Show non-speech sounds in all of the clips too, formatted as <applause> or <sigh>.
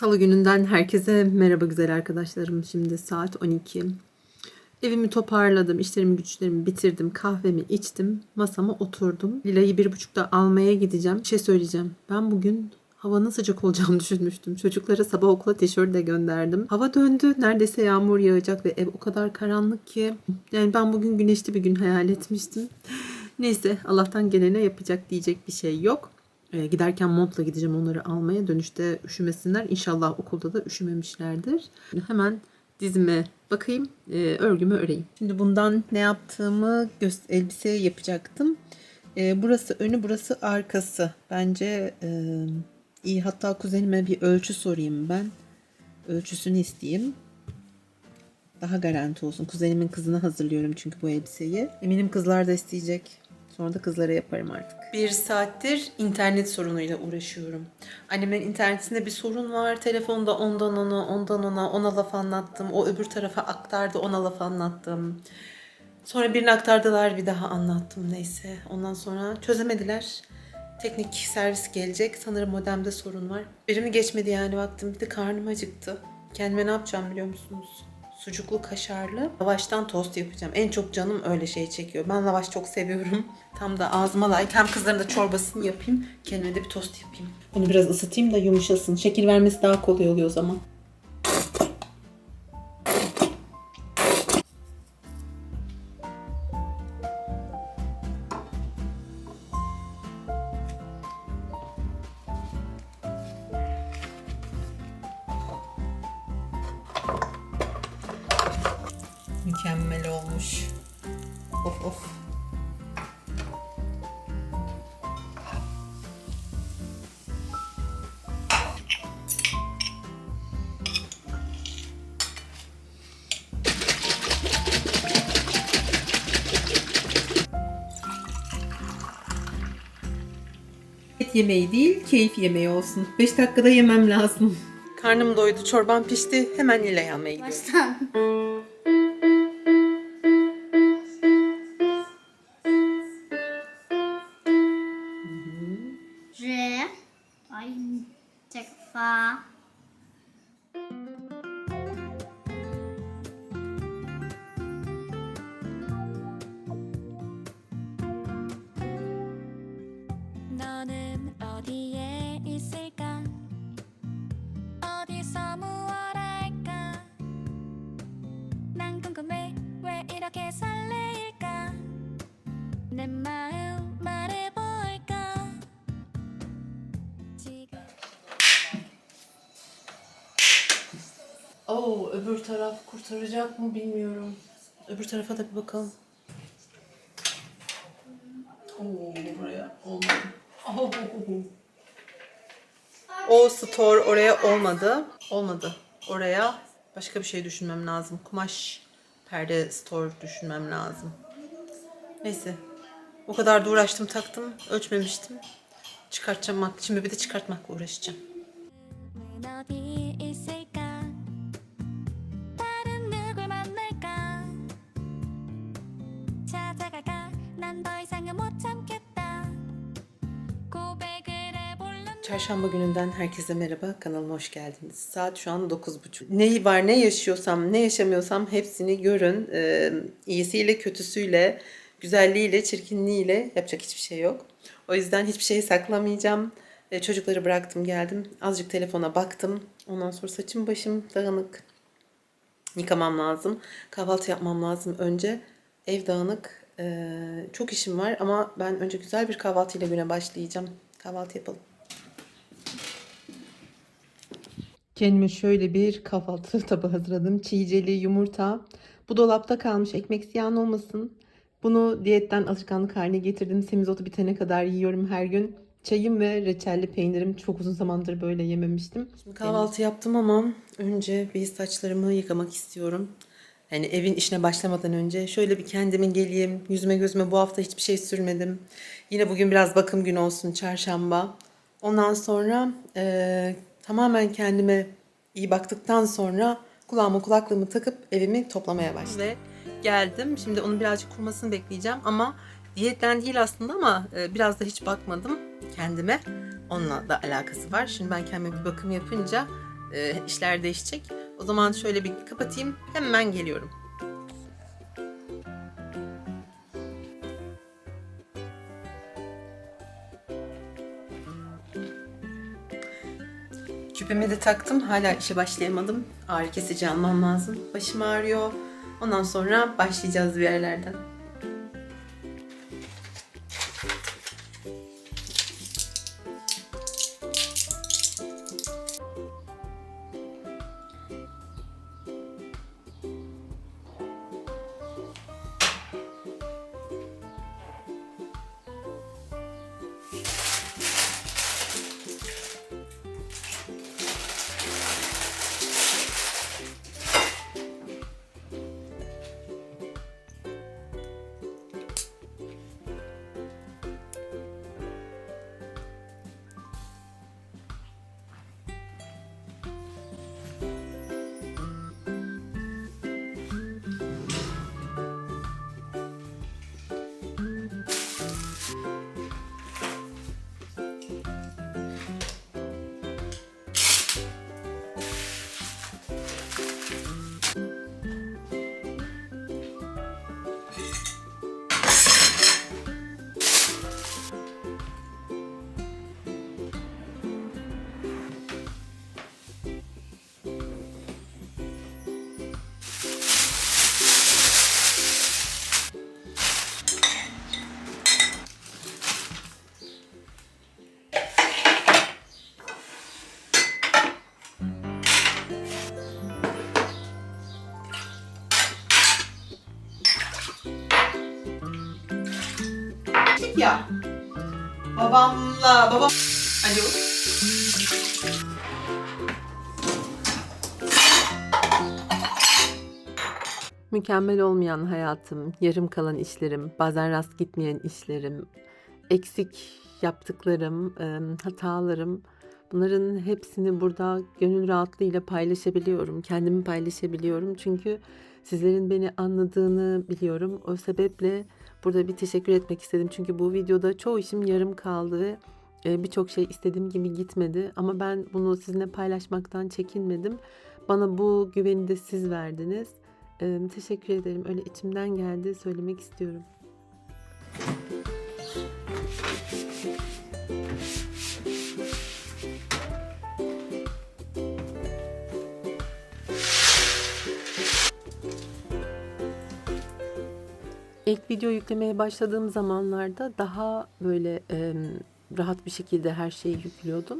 Salı gününden herkese merhaba güzel arkadaşlarım. Şimdi saat 12. Evimi toparladım, işlerimi güçlerimi bitirdim, kahvemi içtim, masama oturdum. Lila'yı bir buçukta almaya gideceğim. Bir şey söyleyeceğim. Ben bugün havanın sıcak olacağını <laughs> düşünmüştüm. Çocuklara sabah okula tişört de gönderdim. Hava döndü. Neredeyse yağmur yağacak ve ev o kadar karanlık ki. Yani ben bugün güneşli bir gün hayal etmiştim. <laughs> Neyse Allah'tan gelene yapacak diyecek bir şey yok. Ee, giderken montla gideceğim onları almaya. Dönüşte üşümesinler. İnşallah okulda da üşümemişlerdir. Hemen dizime bakayım. e, örgümü öreyim. Şimdi bundan ne yaptığımı elbise yapacaktım. E, burası önü, burası arkası. Bence e, iyi. Hatta kuzenime bir ölçü sorayım ben. Ölçüsünü isteyeyim. Daha garanti olsun. Kuzenimin kızına hazırlıyorum çünkü bu elbiseyi. Eminim kızlar da isteyecek. Sonra da kızlara yaparım artık. Bir saattir internet sorunuyla uğraşıyorum. Annemin internetinde bir sorun var. Telefonda ondan ona, ondan ona, ona laf anlattım. O öbür tarafa aktardı, ona laf anlattım. Sonra birini aktardılar, bir daha anlattım neyse. Ondan sonra çözemediler. Teknik servis gelecek. Sanırım modemde sorun var. Birimi geçmedi yani vaktim. Bir de karnım acıktı. Kendime ne yapacağım biliyor musunuz? Sucuklu kaşarlı lavaştan tost yapacağım. En çok canım öyle şey çekiyor. Ben lavaş çok seviyorum. Tam da ağzıma layık. Hem kızların da çorbasını yapayım. Kendime de bir tost yapayım. Bunu biraz ısıtayım da yumuşasın. Şekil vermesi daha kolay oluyor o zaman. Mükemmel olmuş. Of of. Et yemeği değil, keyif yemeği olsun. 5 dakikada yemem lazım. Karnım doydu, çorban pişti. Hemen Nilay'ı almaya gidiyorum. Baştan. Oo, öbür taraf kurtaracak mı bilmiyorum. Öbür tarafa da bir bakalım. Oo, buraya olmadı. Oo. O store oraya olmadı. Olmadı. Oraya başka bir şey düşünmem lazım. Kumaş perde store düşünmem lazım. Neyse. O kadar da uğraştım taktım. Ölçmemiştim. Çıkartacağım. Şimdi bir de çıkartmakla uğraşacağım. Çarşamba gününden herkese merhaba. Kanalıma hoş geldiniz. Saat şu an 9.30. Ne var ne yaşıyorsam ne yaşamıyorsam hepsini görün. Ee, iyisiyle kötüsüyle, güzelliğiyle, çirkinliğiyle yapacak hiçbir şey yok. O yüzden hiçbir şeyi saklamayacağım. Ee, çocukları bıraktım geldim. Azıcık telefona baktım. Ondan sonra saçım başım dağınık. Yıkamam lazım. Kahvaltı yapmam lazım önce. Ev dağınık. Ee, çok işim var ama ben önce güzel bir kahvaltıyla güne başlayacağım. Kahvaltı yapalım. Kendime şöyle bir kahvaltı <laughs> tabağı hazırladım. Çiğceli yumurta. Bu dolapta kalmış ekmek ziyan olmasın. Bunu diyetten alışkanlık haline getirdim. Semizotu bitene kadar yiyorum her gün. Çayım ve reçelli peynirim çok uzun zamandır böyle yememiştim. Şimdi kahvaltı yaptım ama önce bir saçlarımı yıkamak istiyorum. Yani evin işine başlamadan önce şöyle bir kendime geleyim. Yüzüme gözüme bu hafta hiçbir şey sürmedim. Yine bugün biraz bakım günü olsun çarşamba. Ondan sonra eee, tamamen kendime iyi baktıktan sonra kulağıma kulaklığımı takıp evimi toplamaya başladım. Ve geldim. Şimdi onun birazcık kurumasını bekleyeceğim ama diyetten değil aslında ama e, biraz da hiç bakmadım kendime. Onunla da alakası var. Şimdi ben kendime bir bakım yapınca e, işler değişecek. O zaman şöyle bir kapatayım. Hemen geliyorum. Küpemi de taktım. Hala işe başlayamadım. Ağrı kesici almam lazım. Başım ağrıyor. Ondan sonra başlayacağız bir yerlerden. Babamla babam Alo. Mükemmel olmayan hayatım, yarım kalan işlerim, bazen rast gitmeyen işlerim, eksik yaptıklarım, hatalarım bunların hepsini burada gönül rahatlığıyla paylaşabiliyorum. Kendimi paylaşabiliyorum. Çünkü sizlerin beni anladığını biliyorum. O sebeple burada bir teşekkür etmek istedim. Çünkü bu videoda çoğu işim yarım kaldı ve e, birçok şey istediğim gibi gitmedi. Ama ben bunu sizinle paylaşmaktan çekinmedim. Bana bu güveni de siz verdiniz. Teşekkür ederim. Öyle içimden geldi söylemek istiyorum. İlk video yüklemeye başladığım zamanlarda daha böyle e, rahat bir şekilde her şeyi yüklüyordum.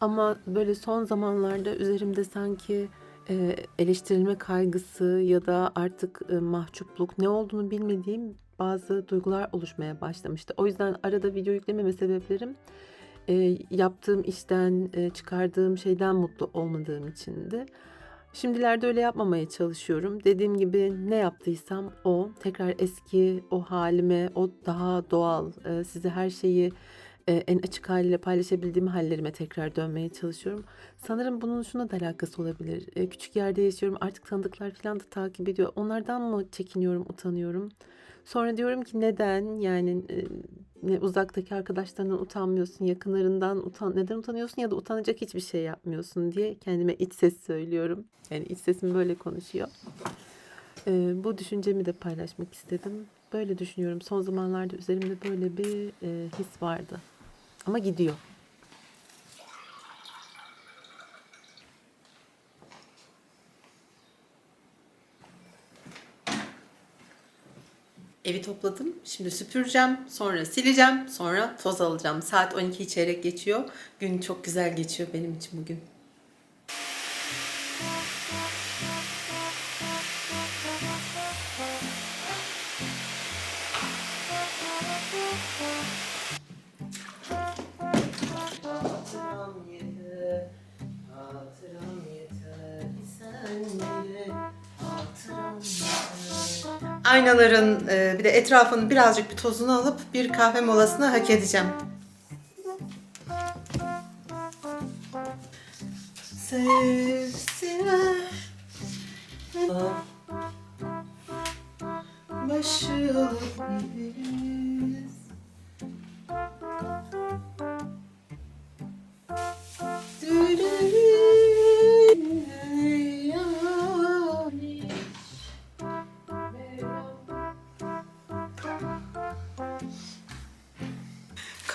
Ama böyle son zamanlarda üzerimde sanki e, eleştirilme kaygısı ya da artık e, mahcupluk ne olduğunu bilmediğim bazı duygular oluşmaya başlamıştı. O yüzden arada video yüklememe sebeplerim e, yaptığım işten, e, çıkardığım şeyden mutlu olmadığım içindi. Şimdilerde öyle yapmamaya çalışıyorum. Dediğim gibi ne yaptıysam o tekrar eski o halime, o daha doğal, e, size her şeyi e, en açık haliyle paylaşabildiğim hallerime tekrar dönmeye çalışıyorum. Sanırım bunun şuna da alakası olabilir. E, küçük yerde yaşıyorum. Artık tanıdıklar falan da takip ediyor. Onlardan mı çekiniyorum, utanıyorum? Sonra diyorum ki neden? Yani e, uzaktaki arkadaşlarından utanmıyorsun, yakınlarından utan neden utanıyorsun ya da utanacak hiçbir şey yapmıyorsun diye kendime iç ses söylüyorum. Yani iç sesim böyle konuşuyor. E, bu düşüncemi de paylaşmak istedim. Böyle düşünüyorum. Son zamanlarda üzerimde böyle bir e, his vardı. Ama gidiyor. Evi topladım. Şimdi süpüreceğim. Sonra sileceğim. Sonra toz alacağım. Saat 12 çeyrek geçiyor. Gün çok güzel geçiyor benim için bugün. Aynaların e, bir de etrafının birazcık bir tozunu alıp bir kahve molasını hak edeceğim.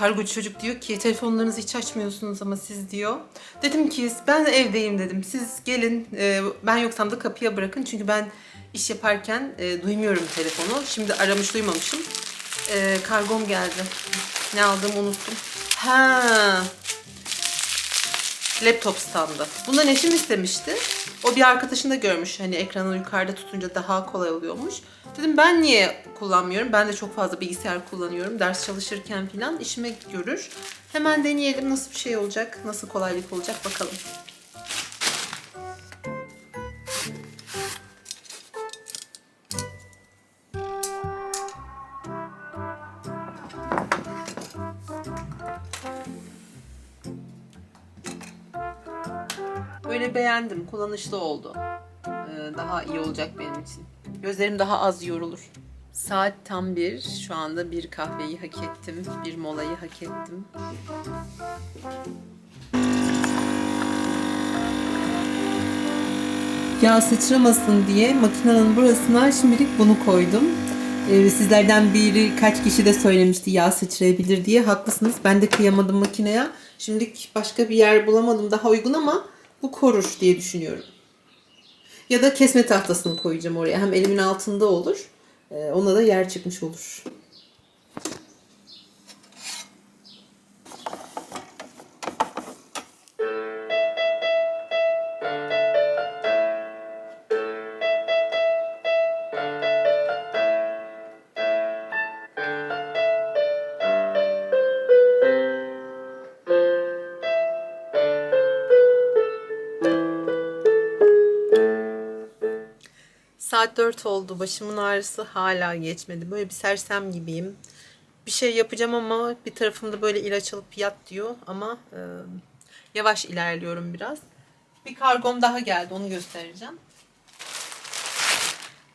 Kargocu çocuk diyor ki telefonlarınızı hiç açmıyorsunuz ama siz diyor. Dedim ki ben evdeyim dedim. Siz gelin e, ben yoksam da kapıya bırakın. Çünkü ben iş yaparken e, duymuyorum telefonu. Şimdi aramış duymamışım. E, kargom geldi. Ne aldığımı unuttum. Ha, laptop standı. Bundan eşim istemişti. O bir arkadaşında görmüş hani ekranı yukarıda tutunca daha kolay oluyormuş. Dedim ben niye kullanmıyorum? Ben de çok fazla bilgisayar kullanıyorum. Ders çalışırken falan işime görür. Hemen deneyelim nasıl bir şey olacak, nasıl kolaylık olacak bakalım. Beğendim, kullanışlı oldu. Ee, daha iyi olacak benim için. Gözlerim daha az yorulur. Saat tam bir. Şu anda bir kahveyi hak ettim. Bir molayı hak ettim. Yağ sıçramasın diye makinenin burasına şimdilik bunu koydum. Ee, sizlerden biri kaç kişi de söylemişti yağ sıçrayabilir diye. Haklısınız. Ben de kıyamadım makineye. Şimdilik başka bir yer bulamadım daha uygun ama bu korur diye düşünüyorum. Ya da kesme tahtasını koyacağım oraya. Hem elimin altında olur. Ee, ona da yer çıkmış olur. Saat 4 oldu. Başımın ağrısı hala geçmedi. Böyle bir sersem gibiyim. Bir şey yapacağım ama bir tarafımda böyle ilaç alıp yat diyor. Ama e, yavaş ilerliyorum biraz. Bir kargom daha geldi. Onu göstereceğim.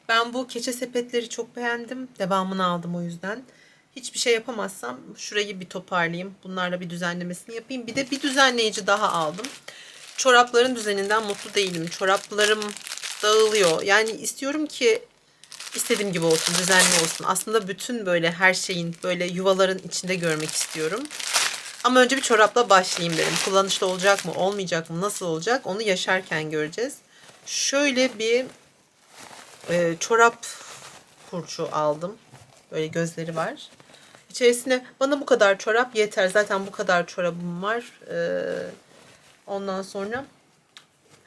Ben bu keçe sepetleri çok beğendim. Devamını aldım o yüzden. Hiçbir şey yapamazsam şurayı bir toparlayayım. Bunlarla bir düzenlemesini yapayım. Bir de bir düzenleyici daha aldım. Çorapların düzeninden mutlu değilim. Çoraplarım dağılıyor. Yani istiyorum ki istediğim gibi olsun, düzenli olsun. Aslında bütün böyle her şeyin böyle yuvaların içinde görmek istiyorum. Ama önce bir çorapla başlayayım dedim. Kullanışlı olacak mı, olmayacak mı, nasıl olacak onu yaşarken göreceğiz. Şöyle bir e, çorap kurçu aldım. Böyle gözleri var. İçerisine bana bu kadar çorap yeter. Zaten bu kadar çorabım var. Ee, ondan sonra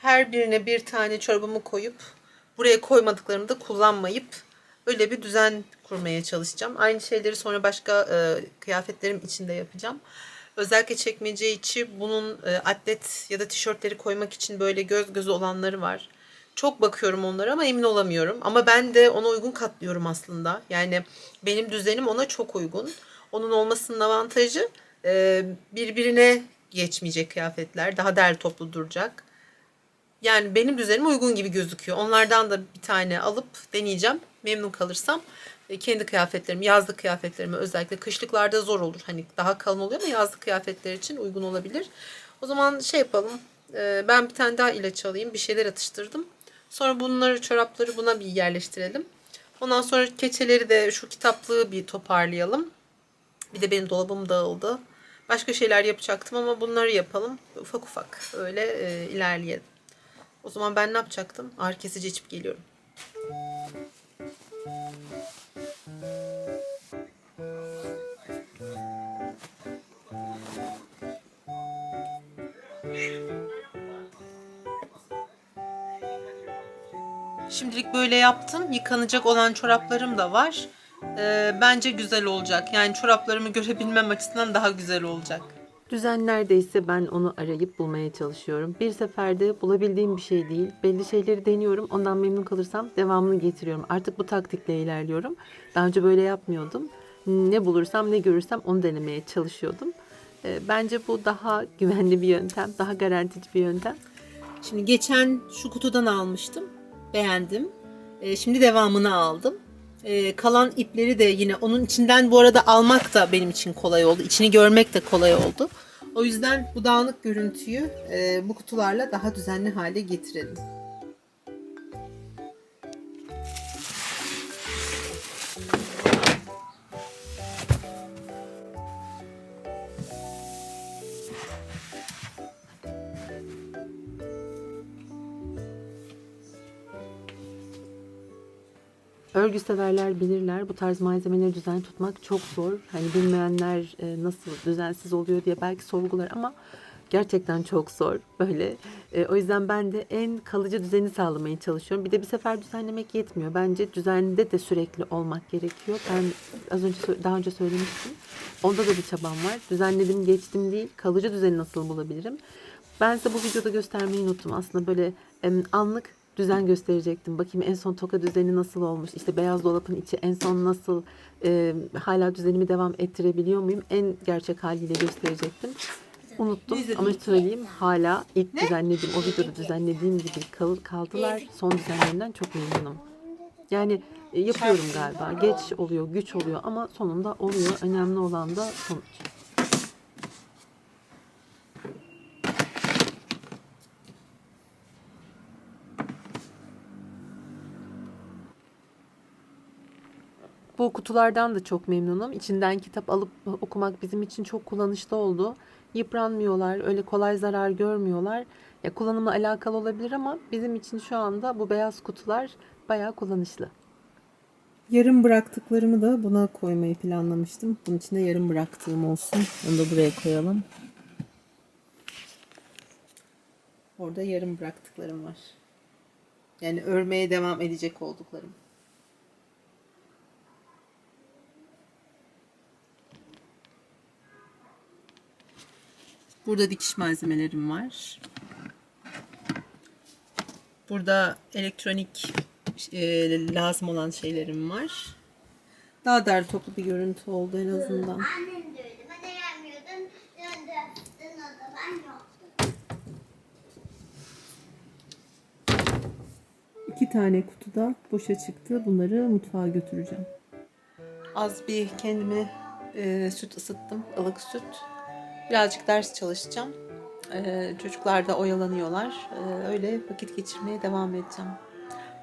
her birine bir tane çorabımı koyup buraya koymadıklarımı da kullanmayıp öyle bir düzen kurmaya çalışacağım. Aynı şeyleri sonra başka e, kıyafetlerim içinde yapacağım. Özellikle çekmece içi bunun e, atlet ya da tişörtleri koymak için böyle göz gözü olanları var. Çok bakıyorum onlara ama emin olamıyorum. Ama ben de ona uygun katlıyorum aslında. Yani benim düzenim ona çok uygun. Onun olmasının avantajı e, birbirine geçmeyecek kıyafetler. Daha derli toplu duracak. Yani benim düzenime uygun gibi gözüküyor. Onlardan da bir tane alıp deneyeceğim. Memnun kalırsam e, kendi kıyafetlerimi, yazlık kıyafetlerimi özellikle kışlıklarda zor olur. Hani daha kalın oluyor ama yazlık kıyafetler için uygun olabilir. O zaman şey yapalım. e, Ben bir tane daha ilaç alayım. Bir şeyler atıştırdım. Sonra bunları, çorapları buna bir yerleştirelim. Ondan sonra keçeleri de şu kitaplığı bir toparlayalım. Bir de benim dolabım dağıldı. Başka şeyler yapacaktım ama bunları yapalım. Ufak ufak öyle e, ilerleyelim. O zaman ben ne yapacaktım? Ağrı kesici içip geliyorum. Şimdilik böyle yaptım. Yıkanacak olan çoraplarım da var. Ee, bence güzel olacak. Yani çoraplarımı görebilmem açısından daha güzel olacak. Düzen neredeyse ben onu arayıp bulmaya çalışıyorum. Bir seferde bulabildiğim bir şey değil. Belli şeyleri deniyorum. Ondan memnun kalırsam devamını getiriyorum. Artık bu taktikle ilerliyorum. Daha önce böyle yapmıyordum. Ne bulursam ne görürsem onu denemeye çalışıyordum. Ee, Bence bu daha güvenli bir yöntem. Daha garantici bir yöntem. Şimdi geçen şu kutudan almıştım. Beğendim. Ee, Şimdi devamını aldım. Ee, kalan ipleri de yine onun içinden bu arada almak da benim için kolay oldu. İçini görmek de kolay oldu. O yüzden bu dağınık görüntüyü e, bu kutularla daha düzenli hale getirelim. Severler bilirler. Bu tarz malzemeleri düzen tutmak çok zor. Hani bilmeyenler e, nasıl düzensiz oluyor diye belki sorgular ama gerçekten çok zor. Böyle e, o yüzden ben de en kalıcı düzeni sağlamaya çalışıyorum. Bir de bir sefer düzenlemek yetmiyor. Bence düzende de sürekli olmak gerekiyor. Ben az önce daha önce söylemiştim. Onda da bir çabam var. Düzenledim geçtim değil. Kalıcı düzeni nasıl bulabilirim? Ben size bu videoda göstermeyi unuttum. Aslında böyle anlık düzen gösterecektim. Bakayım en son toka düzeni nasıl olmuş? İşte beyaz dolapın içi en son nasıl e, hala düzenimi devam ettirebiliyor muyum? En gerçek haliyle gösterecektim. Unuttum ama söyleyeyim hala ilk düzenlediğim, o videoda düzenlediğim gibi kal, kaldılar. Son düzenlerinden çok memnunum. Yani e, yapıyorum galiba. Geç oluyor, güç oluyor ama sonunda oluyor. Önemli olan da sonuç. Bu kutulardan da çok memnunum. İçinden kitap alıp okumak bizim için çok kullanışlı oldu. Yıpranmıyorlar, öyle kolay zarar görmüyorlar. Ya kullanımla alakalı olabilir ama bizim için şu anda bu beyaz kutular bayağı kullanışlı. Yarım bıraktıklarımı da buna koymayı planlamıştım. Bunun içinde yarım bıraktığım olsun. Onu da buraya koyalım. Orada yarım bıraktıklarım var. Yani örmeye devam edecek olduklarım. Burada dikiş malzemelerim var. Burada elektronik e, lazım olan şeylerim var. Daha derli toplu bir görüntü oldu en azından. Annem de öyle. Döndü. O da ben yoktum. İki tane kutuda boşa çıktı. Bunları mutfağa götüreceğim. Az bir kendime e, süt ısıttım. ılık süt. Birazcık ders çalışacağım. E, çocuklar da oyalanıyorlar. E, öyle vakit geçirmeye devam edeceğim.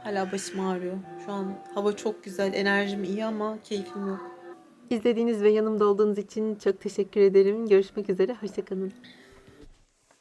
Hala başım ağrıyor. Şu an hava çok güzel, enerjim iyi ama keyfim yok. İzlediğiniz ve yanımda olduğunuz için çok teşekkür ederim. Görüşmek üzere, hoşçakalın.